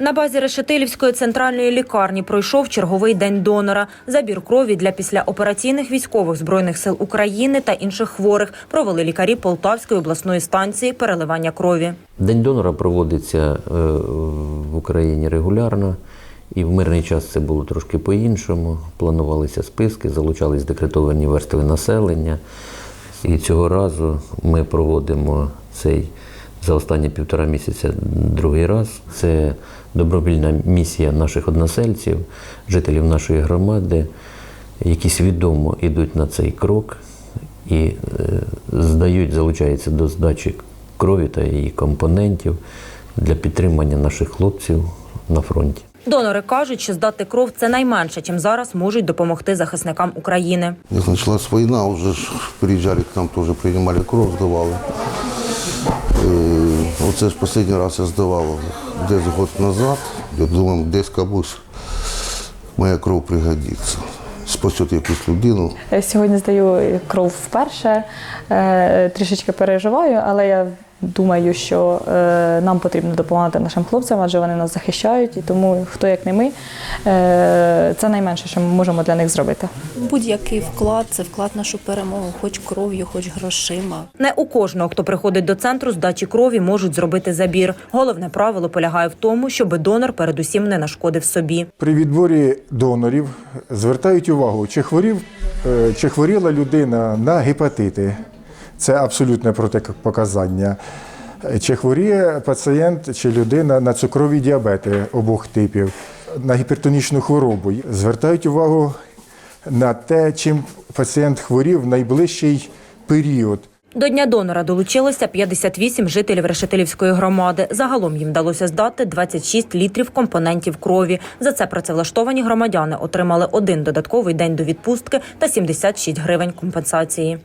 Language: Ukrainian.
На базі Решетилівської центральної лікарні пройшов черговий день донора. Забір крові для післяопераційних військових збройних сил України та інших хворих провели лікарі Полтавської обласної станції переливання крові. День донора проводиться е, в Україні регулярно, і в мирний час це було трошки по-іншому. Планувалися списки, залучались декретовані верстви населення. І цього разу ми проводимо цей за останні півтора місяця другий раз. Це добровільна місія наших односельців, жителів нашої громади, які свідомо йдуть на цей крок і е, здають, залучаються до здачі крові та її компонентів для підтримання наших хлопців на фронті. Донори кажуть, що здати кров це найменше, чим зараз можуть допомогти захисникам України. Як почалась війна, вже ж приїжджали к нам, теж приймали кров, здавали. Е, Оце ж останній раз я здавав десь год назад. Я думав, десь комусь моя кров пригодиться. Спасет якусь людину. Сьогодні здаю кров вперше, е, трішечки переживаю, але я думаю, що е, нам потрібно допомагати нашим хлопцям, адже вони нас захищають, і тому хто як не ми, е, це найменше, що ми можемо для них зробити. Будь-який вклад це вклад в нашу перемогу, хоч кров'ю, хоч грошима. Не у кожного, хто приходить до центру здачі крові, можуть зробити забір. Головне правило полягає в тому, щоб донор передусім не нашкодив собі. При відборі донорів звертають увагу, чи хворів, е, чи хворіла людина на гепатити. Це абсолютне протипоказання. Чи хворіє пацієнт чи людина на цукрові діабети обох типів, на гіпертонічну хворобу. Звертають увагу на те, чим пацієнт хворів в найближчий період. До дня донора долучилося 58 жителів Решетилівської громади. Загалом їм вдалося здати 26 літрів компонентів крові. За це працевлаштовані громадяни отримали один додатковий день до відпустки та 76 гривень компенсації.